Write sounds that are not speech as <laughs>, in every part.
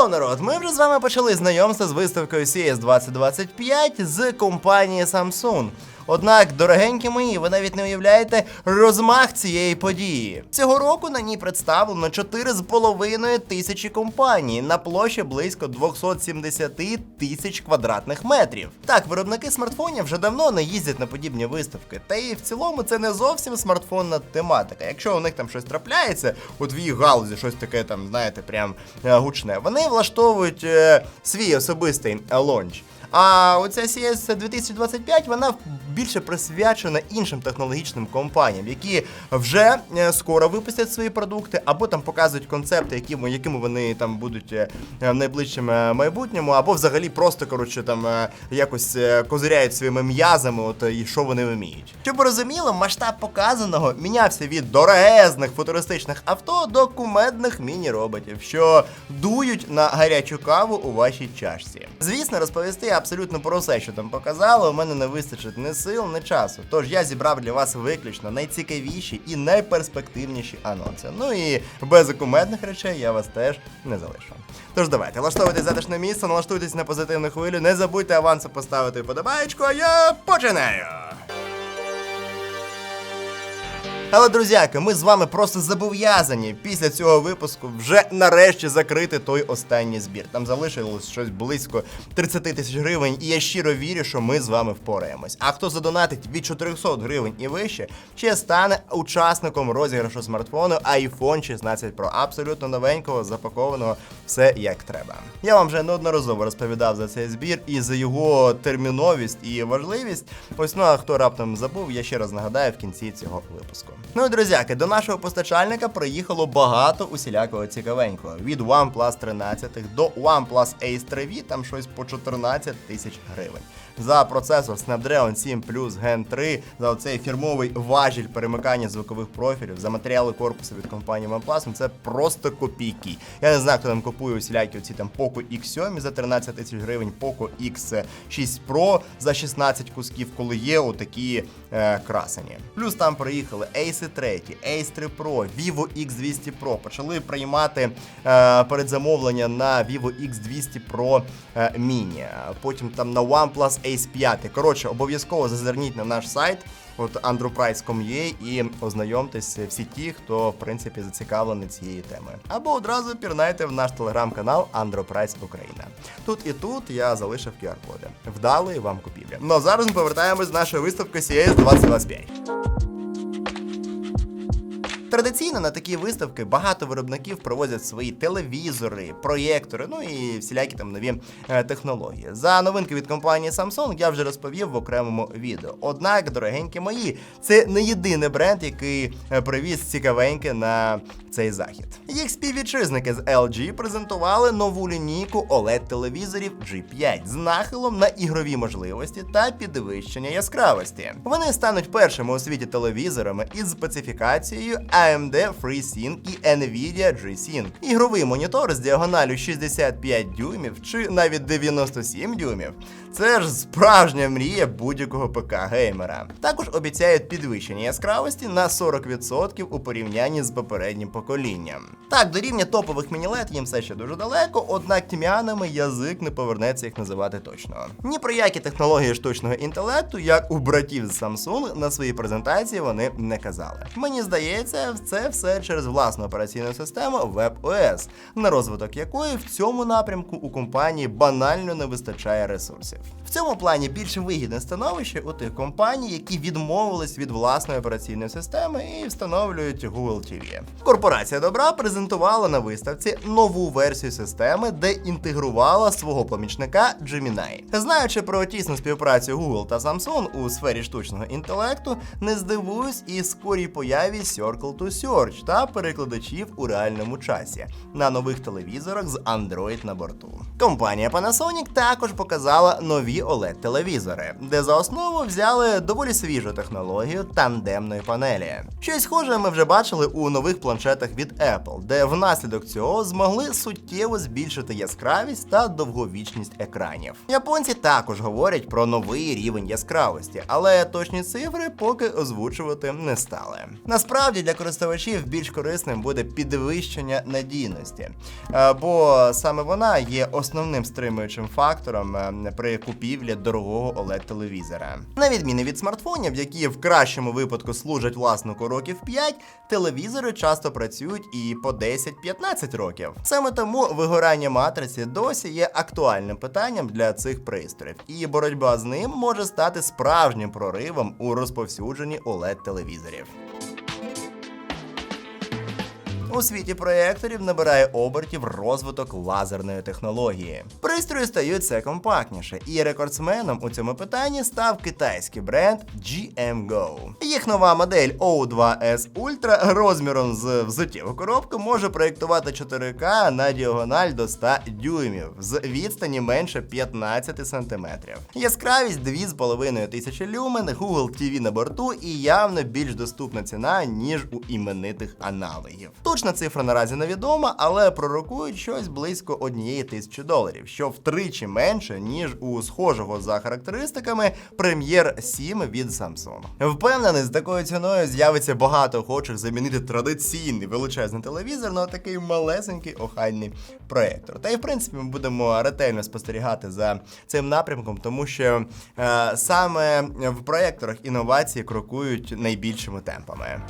Hello, народ! Ми вже з вами почали знайомство з виставкою CS 2025 з компанії Samsung. Однак, дорогенькі мої, ви навіть не уявляєте розмах цієї події. Цього року на ній представлено 4,5 тисячі компаній на площі близько 270 тисяч квадратних метрів. Так, виробники смартфонів вже давно не їздять на подібні виставки. Та і в цілому це не зовсім смартфонна тематика. Якщо у них там щось трапляється, у твоїй галузі щось таке там, знаєте, прям е, гучне, вони влаштовують е, свій особистий е, лонч. А оця CS 2025 вона більше присвячена іншим технологічним компаніям, які вже е, скоро випустять свої продукти, або там показують концепти, якими, якими вони там будуть е, в найближчому е, майбутньому, або взагалі просто коротше там е, якось е, козиряють своїми м'язами, от е, і що вони вміють. Щоб ви розуміли, масштаб показаного мінявся від дорогезних футуристичних авто до кумедних міні-роботів, що дують на гарячу каву у вашій чашці. Звісно, розповісти абсолютно про все, що там показали, у мене не вистачить ні сил, ні часу. Тож я зібрав для вас виключно найцікавіші і найперспективніші анонси. Ну і без окументних речей я вас теж не залишу. Тож давайте, влаштовуйтесь затишне місце, налаштуйтесь на позитивну хвилю, не забудьте аванси поставити вподобаєчку, а я починаю! Але, друзяки, ми з вами просто зобов'язані після цього випуску вже нарешті закрити той останній збір. Там залишилось щось близько 30 тисяч гривень, і я щиро вірю, що ми з вами впораємось. А хто задонатить від 400 гривень і вище, ще стане учасником розіграшу смартфону iPhone 16 Pro. Абсолютно новенького, запакованого, все як треба. Я вам вже неодноразово розповідав за цей збір і за його терміновість і важливість. Ось ну а хто раптом забув, я ще раз нагадаю в кінці цього випуску. Ну і друзяки, до нашого постачальника приїхало багато усілякого цікавенького. Від OnePlus 13 до OnePlus Ace 3V, там щось по 14 тисяч гривень. За процесор Snapdragon 7 Plus Gen 3, за оцей фірмовий важіль перемикання звукових профілів, за матеріали корпусу від компанії OnePlus, ну, це просто копійки. Я не знаю, хто там купує усілякі оці там Poco X7 за 13 тисяч гривень, Poco X6 Pro за 16 кусків, коли є отакі е, красені. Плюс там приїхали Ace 3, Ace 3 Pro, Vivo X200 Pro. Почали приймати е, передзамовлення на Vivo X200 Pro е, Mini. Потім там на OnePlus Ace 5. Коротше, обов'язково зазирніть на наш сайт. От androprice.com.ua і ознайомтесь всі ті, хто в принципі зацікавлений цією темою. Або одразу пірнайте в наш телеграм-канал Androprice Україна. Тут і тут я залишив QR-коди. Вдалої вам купівлі. Ну а зараз ми повертаємось з нашої виставки CES 2025. Традиційно на такі виставки багато виробників проводять свої телевізори, проєктори, ну і всілякі там нові е, технології. За новинки від компанії Samsung я вже розповів в окремому відео. Однак, дорогенькі мої, це не єдиний бренд, який е, привіз цікавеньке на цей захід. Їх співвітчизники з LG презентували нову лінійку OLED-телевізорів G5 з нахилом на ігрові можливості та підвищення яскравості. Вони стануть першими у світі телевізорами із специфікацією AMD FreeSync і Nvidia G-Sync. Ігровий монітор з діагоналю 65 дюймів чи навіть 97 дюймів. Це ж справжня мрія будь-якого ПК геймера. Також обіцяють підвищення яскравості на 40% у порівнянні з попереднім поколінням. Так, до рівня топових мінілет їм все ще дуже далеко, однак тьмяними язик не повернеться їх називати точно. Ні про які технології штучного інтелекту, як у братів з Samsung, на своїй презентації вони не казали. Мені здається, це все через власну операційну систему WebOS, на розвиток якої в цьому напрямку у компанії банально не вистачає ресурсів. В цьому плані більш вигідне становище у тих компаній, які відмовились від власної операційної системи і встановлюють Google TV. Корпорація добра презентувала на виставці нову версію системи, де інтегрувала свого помічника Gemini. Знаючи про тісну співпрацю Google та Samsung у сфері штучного інтелекту, не здивуюсь і скорій появі Circle to Search та перекладачів у реальному часі на нових телевізорах з Android на борту. Компанія Panasonic також показала нові OLED-телевізори, де за основу взяли доволі свіжу технологію тандемної панелі. Щось схоже ми вже бачили у нових планшетах від Apple, де внаслідок цього змогли суттєво збільшити яскравість та довговічність екранів. Японці також говорять про новий рівень яскравості, але точні цифри поки озвучувати не стали. Насправді для користувачів більш корисним буде підвищення надійності, е, бо саме вона є основним стримуючим фактором е, при купівлі дорогого oled телевізора. На відміну від смартфонів, які в кращому випадку служать власнику років 5, телевізори часто працюють і по 10-15 років. Саме тому вигорання матриці досі є актуальним питанням для цих пристроїв, і боротьба з ним може стати справжнім проривом у розповсюдженні oled телевізорів. У світі проєкторів набирає обертів розвиток лазерної технології. Пристрої стають все компактніше, і рекордсменом у цьому питанні став китайський бренд GMGO. Їх нова модель O2S Ultra розміром з взуттєву коробку може проєктувати 4К на діагональ до 100 дюймів з відстані менше 15 см. Яскравість 2,5 тисячі люмен, Google TV на борту і явно більш доступна ціна, ніж у іменитих аналогів. Точна цифра наразі невідома, але пророкують щось близько однієї тисячі доларів, що втричі менше, ніж у схожого за характеристиками Premier 7 від Samsung. Впевнений, з такою ціною з'явиться багато охочих замінити традиційний величезний телевізор на такий малесенький охайний проєктор. Та й в принципі ми будемо ретельно спостерігати за цим напрямком, тому що е, саме в проєкторах інновації крокують найбільшими темпами.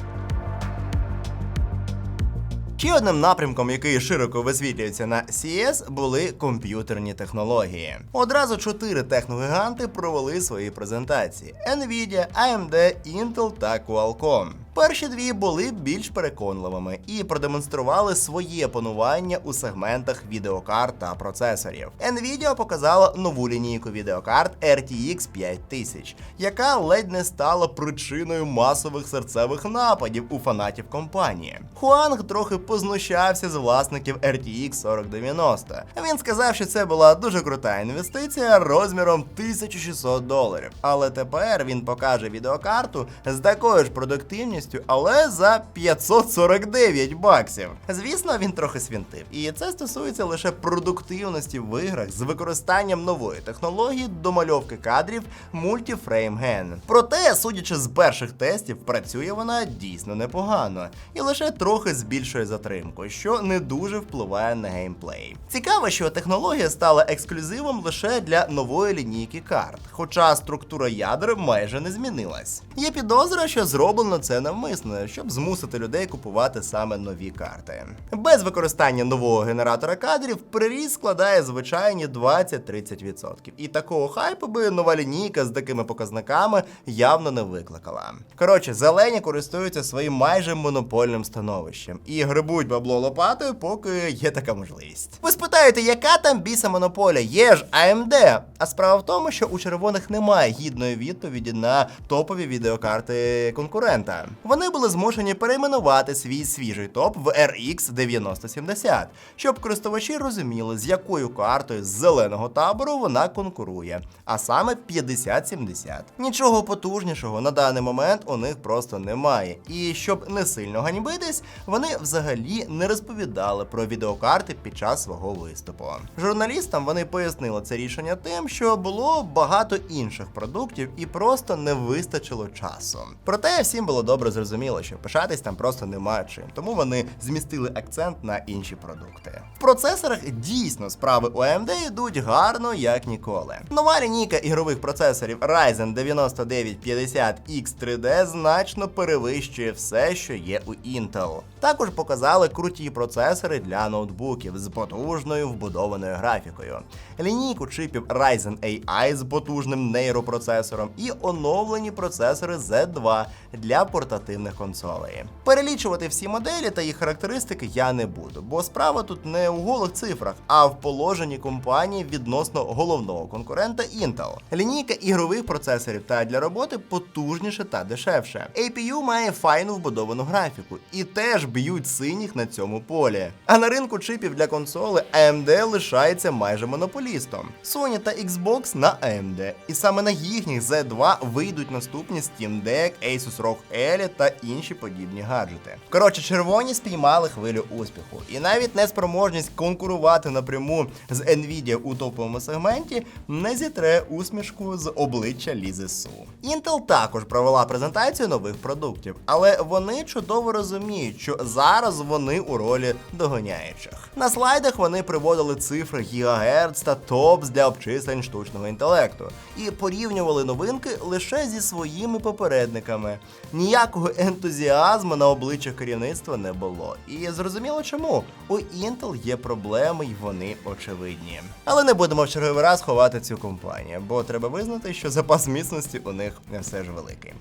Ще одним напрямком, який широко висвітлюється на CES, були комп'ютерні технології. Одразу чотири техногіганти провели свої презентації: Nvidia, AMD, Intel та Qualcomm. Перші дві були більш переконливими і продемонстрували своє панування у сегментах відеокарт та процесорів. Nvidia показала нову лінійку відеокарт RTX 5000, яка ледь не стала причиною масових серцевих нападів у фанатів компанії. Хуанг трохи познущався з власників RTX 4090. Він сказав, що це була дуже крута інвестиція розміром 1600 доларів. Але тепер він покаже відеокарту з такою ж продуктивністю, але за 549 баксів. Звісно, він трохи свінтив. І це стосується лише продуктивності в іграх з використанням нової технології домальовки кадрів Multiframe Gen. Проте, судячи з перших тестів, працює вона дійсно непогано і лише трохи збільшує затримку, що не дуже впливає на геймплей. Цікаво, що технологія стала ексклюзивом лише для нової лінійки карт, хоча структура ядер майже не змінилась. Є підозра, що зроблено це навмисно, щоб змусити людей купувати саме нові карти. Без використання нового генератора кадрів приріст складає звичайні 20-30%. І такого хайпу би нова лінійка з такими показниками явно не викликала. Коротше, зелені користуються своїм майже монопольним становищем і грибуть бабло лопатою, поки є така можливість. Ви спитаєте, яка там біса монополія? Є ж AMD. А справа в тому, що у червоних немає гідної відповіді на топові відеокарти конкурента. Вони були змушені перейменувати свій свіжий топ в RX 9070, щоб користувачі розуміли, з якою картою з зеленого табору вона конкурує, а саме 5070. Нічого потужнішого на даний момент у них просто немає. І щоб не сильно ганьбитись, вони взагалі не розповідали про відеокарти під час свого виступу. Журналістам вони пояснили це рішення тим, що було багато інших продуктів і просто не вистачило часу. Проте всім було добре зрозуміло, що пишатись там просто нема чим, тому вони змістили акцент на інші продукти. В процесорах дійсно справи у AMD йдуть гарно, як ніколи. Нова лінійка ігрових процесорів Ryzen 9950X3D значно перевищує все, що є у Intel. Також показали круті процесори для ноутбуків з потужною вбудованою графікою, лінійку чипів Ryzen AI з потужним нейропроцесором і оновлені процесори Z2 для портативних консолей. Перелічувати всі моделі та їх характеристики я не буду, бо справа тут не у голих цифрах, а в положенні компанії відносно головного конкурента Intel. Лінійка ігрових процесорів та для роботи потужніше та дешевше. APU має файну вбудовану графіку і теж б'ють сильно синіх на цьому полі. А на ринку чипів для консоли AMD лишається майже монополістом. Sony та Xbox на AMD. І саме на їхніх Z2 вийдуть наступні Steam Deck, Asus ROG Ally та інші подібні гаджети. Коротше, червоні спіймали хвилю успіху, і навіть неспроможність конкурувати напряму з Nvidia у топовому сегменті не зітре усмішку з обличчя Лізи Су. Intel також провела презентацію нових продуктів, але вони чудово розуміють, що зараз вони у ролі догоняючих. На слайдах вони приводили цифри гігагерц та топс для обчислень штучного інтелекту і порівнювали новинки лише зі своїми попередниками. Ніякого ентузіазму на обличчях керівництва не було. І зрозуміло чому. У Intel є проблеми, й вони очевидні. Але не будемо в черговий раз ховати цю компанію, бо треба визнати, що запас міцності у них все ж великий.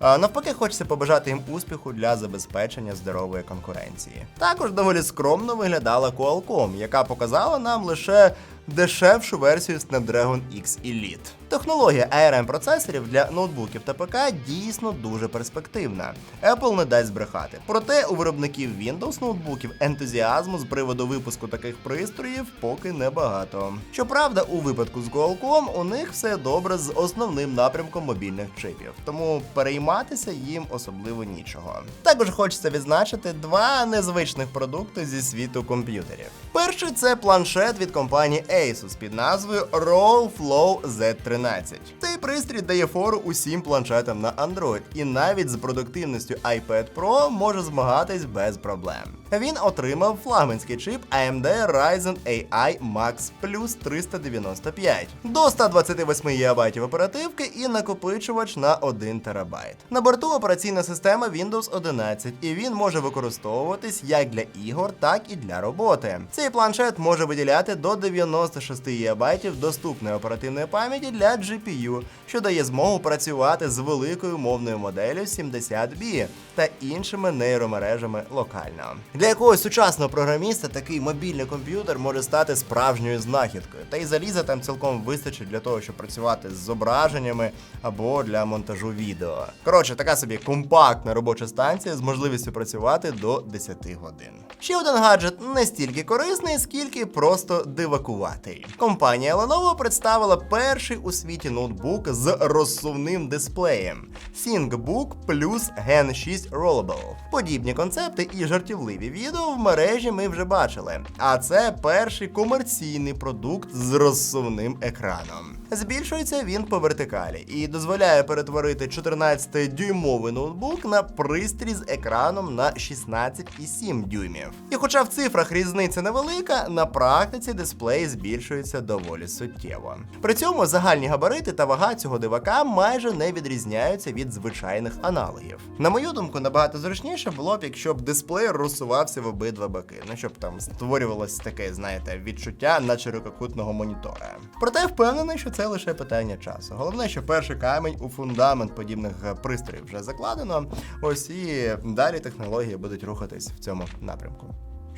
Навпаки, хочеться побажати їм успіху для забезпечення здорової конкуренції. Також доволі скромно виглядала Qualcomm, яка показала нам лише дешевшу версію Snapdragon X Elite. Технологія ARM процесорів для ноутбуків та ПК дійсно дуже перспективна. Apple не дасть збрехати. Проте у виробників Windows ноутбуків ентузіазму з приводу випуску таких пристроїв поки небагато. Щоправда, у випадку з Qualcomm у них все добре з основним напрямком мобільних чипів, тому перейматися їм особливо нічого. Також хочеться відзначити два незвичних продукти зі світу комп'ютерів. Перший це планшет від компанії Asus під назвою Roll Flow Z13. Цей пристрій дає фору усім планшетам на Android, і навіть з продуктивністю iPad Pro може змагатись без проблем. Він отримав флагманський чип AMD Ryzen AI Max Plus 395 до 128 ГБ оперативки і накопичувач на 1 ТБ. На борту операційна система Windows 11, і він може використовуватись як для ігор, так і для роботи. Цей планшет може виділяти до 96 ГБ доступної оперативної пам'яті для GPU, що дає змогу працювати з великою мовною моделлю 70B та іншими нейромережами локально. Для якогось сучасного програміста такий мобільний комп'ютер може стати справжньою знахідкою, та й заліза там цілком вистачить для того, щоб працювати з зображеннями або для монтажу відео. Коротше, така собі компактна робоча станція з можливістю працювати до 10 годин. Ще один гаджет не стільки корисний, скільки просто дивакуватий. Компанія Lenovo представила перший у світі ноутбук з розсувним дисплеєм ThinkBook Plus Gen 6 Rollable. Подібні концепти і жартівливі відео в мережі ми вже бачили. А це перший комерційний продукт з розсувним екраном. Збільшується він по вертикалі і дозволяє перетворити 14-дюймовий ноутбук на пристрій з екраном на 16,7 дюймів. І хоча в цифрах різниця невелика, на практиці дисплей збільшується доволі суттєво. При цьому загальні габарити та вага цього дивака майже не відрізняються від звичайних аналогів. На мою думку, набагато зручніше було б, якщо б дисплей розсувався в обидва боки, ну щоб там створювалось таке, знаєте, відчуття на ширококутного монітора. Проте впевнений, що це лише питання часу. Головне, що перший камінь у фундамент подібних е, пристроїв вже закладено. Ось і далі технології будуть рухатись в цьому напрямку.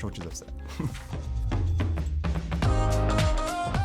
Швидше за все. <laughs>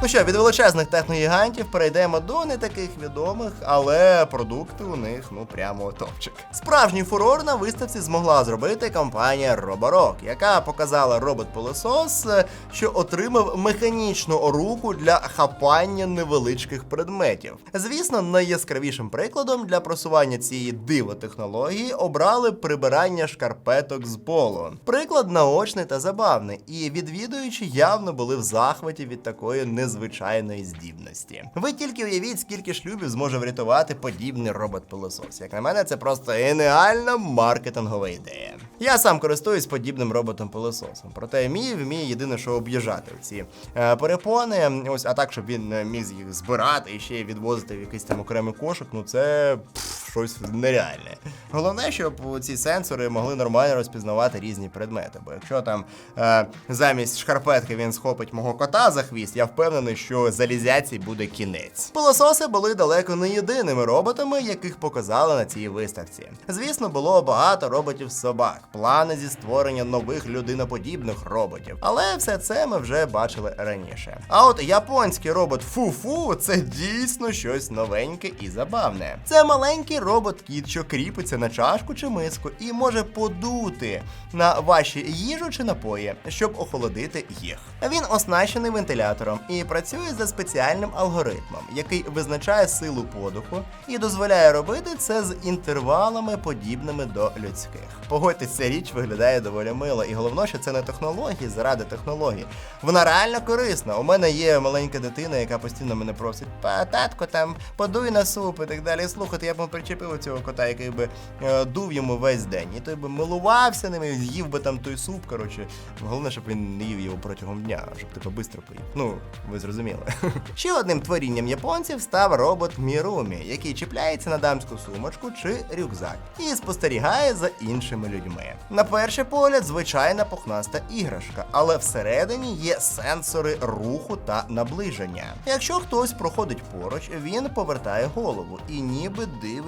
Ну що, від величезних техногігантів перейдемо до не таких відомих, але продукти у них ну прямо топчик. Справжній фурор на виставці змогла зробити компанія Roborock, яка показала робот-пилосос, е, що отримав механічну руку для хапання невеличких предметів. Звісно, найяскравішим прикладом для просування цієї диво технології обрали прибирання шкарпеток з полу. Приклад наочний та забавний, і відвідуючі явно були в захваті від такої незвичайної здібності. Ви тільки уявіть, скільки шлюбів зможе врятувати подібний робот-пилосос. Як на мене, це просто геніальна маркетингова ідея. Я сам користуюсь подібним роботом-пилососом, проте мій вміє єдине, що об'їжджати ці е, перепони. Ось, а так, щоб він е, міг їх збирати і ще й відвозити в якийсь там окремий кошик, ну це пф, щось нереальне. Головне, щоб ці сенсори могли нормально розпізнавати різні предмети. Бо якщо там е, замість шкарпетки він схопить мого кота за хвіст, я впевнений, що залізяці буде кінець. Пилососи були далеко не єдиними роботами, яких показали на цій виставці. Звісно, було багато роботів собак, плани зі створення нових людиноподібних роботів. Але все це ми вже бачили раніше. А от японський робот Фу-Фу це дійсно щось новеньке і забавне. Це маленький робот-кіт, що кріпиться на чашку чи миску, і може подути на ваші їжу чи напої, щоб охолодити їх. Він оснащений вентилятором і працює за спеціальним алгоритмом, який визначає силу подуху і дозволяє робити це з інтервалами, подібними до людських. Погодьтесь, ця річ виглядає доволі мило, і головне, що це не технології заради технологій. Вона реально корисна. У мене є маленька дитина, яка постійно мене просить: «Па, татко, там подуй на суп і так далі. Слухайте, я б йому причепив цього кота, який би е, дув йому весь день. І той би милувався ними, з'їв би там той суп. Коротше, головне, щоб він не їв його протягом дня, щоб типу швидко поїв. Ну, ви зрозуміли. <laughs> Ще одним творінням японців став робот Мірумі, який чіпляється на дамську сумочку чи рюкзак і спостерігає за іншими людьми. На перший погляд, звичайна пухнаста іграшка, але всередині є сенсори руху та наближення. Якщо хтось проходить поруч, він повертає голову і ніби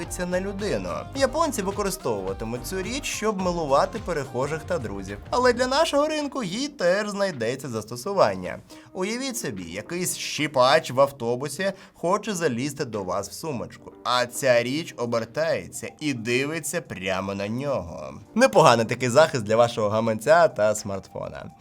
дивиться на людину. Японці використовуватимуть цю річ, щоб милувати перехожих та друзів. Але для нашого ринку їй теж знайдеться застосування. Уявіть собі, якийсь щіпач в автобусі хоче залізти до вас в сумочку, а ця річ обертається і дивиться прямо на нього. Непоганий такий захист для вашого гаманця та смартфона.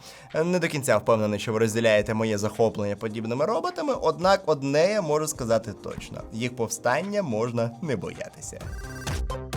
Не до кінця впевнений, що ви розділяєте моє захоплення подібними роботами, однак одне я можу сказати точно: їх повстання можна не боятися. até certo.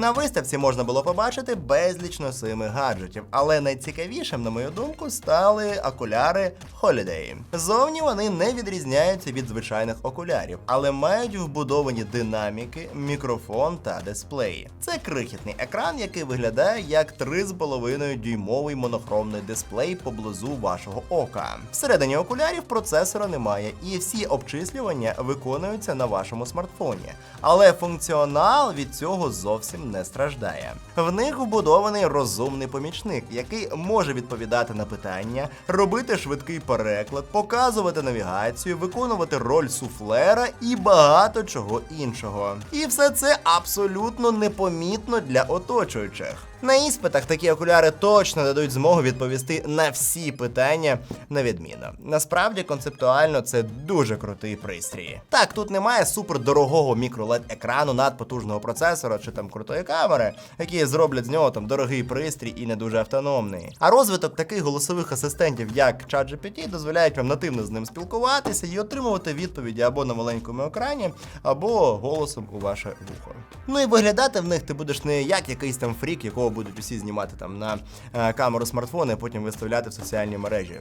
На виставці можна було побачити безліч носимих гаджетів, але найцікавішим, на мою думку, стали окуляри Holiday. Зовні вони не відрізняються від звичайних окулярів, але мають вбудовані динаміки, мікрофон та дисплеї. Це крихітний екран, який виглядає як 3,5 дюймовий монохромний дисплей поблизу вашого ока. Всередині окулярів процесора немає, і всі обчислювання виконуються на вашому смартфоні. Але функціонал від цього зовсім не страждає. В них вбудований розумний помічник, який може відповідати на питання, робити швидкий переклад, показувати навігацію, виконувати роль суфлера і багато чого іншого. І все це абсолютно непомітно для оточуючих. На іспитах такі окуляри точно дадуть змогу відповісти на всі питання на відміну. Насправді, концептуально це дуже крутий пристрій. Так, тут немає супердорогого мікролед екрану надпотужного процесора чи там крутої камери, які зроблять з нього там дорогий пристрій і не дуже автономний. А розвиток таких голосових асистентів, як ChatGPT, дозволяють вам нативно з ним спілкуватися і отримувати відповіді або на маленькому екрані, або голосом у ваше вухо. Ну і виглядати в них ти будеш не як якийсь там фрік, якого будуть усі знімати там на е, камеру смартфона і потім виставляти в соціальні мережі.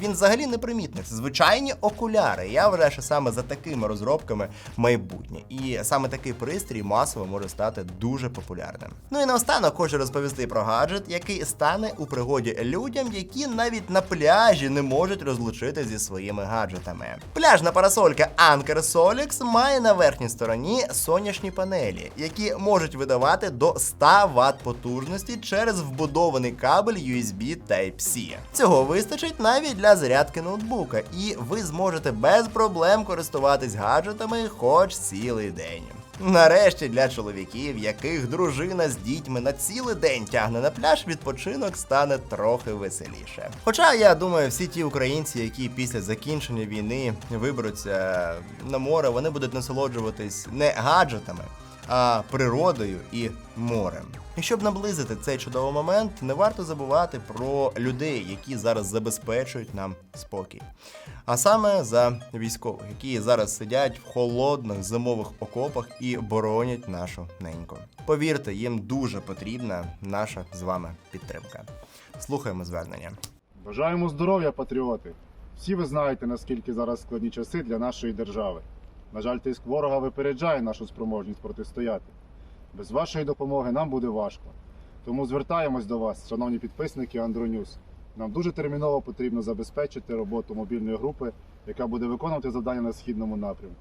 Він взагалі непримітний. Це звичайні окуляри. Я вважаю, що саме за такими розробками майбутнє. І саме такий пристрій масово може стати дуже популярним. Ну і наостанок хочу розповісти про гаджет, який стане у пригоді людям, які навіть на пляжі не можуть розлучити зі своїми гаджетами. Пляжна парасолька Anker Solix має на верхній стороні сонячні панелі, які можуть видавати до 100 Вт потужності через вбудований кабель USB Type-C. Цього вистачить навіть для зарядки ноутбука, і ви зможете без проблем користуватись гаджетами хоч цілий день. Нарешті для чоловіків, яких дружина з дітьми на цілий день тягне на пляж, відпочинок стане трохи веселіше. Хоча я думаю, всі ті українці, які після закінчення війни виберуться на море, вони будуть насолоджуватись не гаджетами, а природою і морем. І щоб наблизити цей чудовий момент, не варто забувати про людей, які зараз забезпечують нам спокій. А саме за військових, які зараз сидять в холодних зимових окопах і боронять нашу неньку. Повірте, їм дуже потрібна наша з вами підтримка. Слухаємо звернення. Бажаємо здоров'я, патріоти! Всі ви знаєте, наскільки зараз складні часи для нашої держави. На жаль, тиск ворога випереджає нашу спроможність протистояти. Без вашої допомоги нам буде важко. Тому звертаємось до вас, шановні підписники Андронюс. Нам дуже терміново потрібно забезпечити роботу мобільної групи, яка буде виконувати завдання на східному напрямку.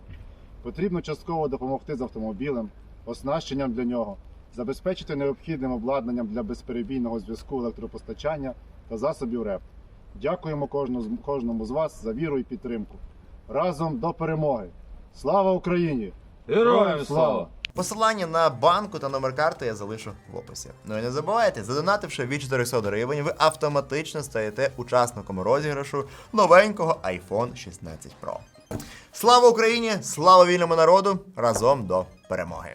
Потрібно частково допомогти з автомобілем, оснащенням для нього, забезпечити необхідним обладнанням для безперебійного зв'язку електропостачання та засобів РЕП. Дякуємо кожному, з- вас за віру і підтримку. Разом до перемоги! Слава Україні! Героям слава! Посилання на банку та номер карти я залишу в описі. Ну і не забувайте, задонативши від 400 гривень, ви автоматично стаєте учасником розіграшу новенького iPhone 16 Pro. Слава Україні! Слава вільному народу! Разом до перемоги!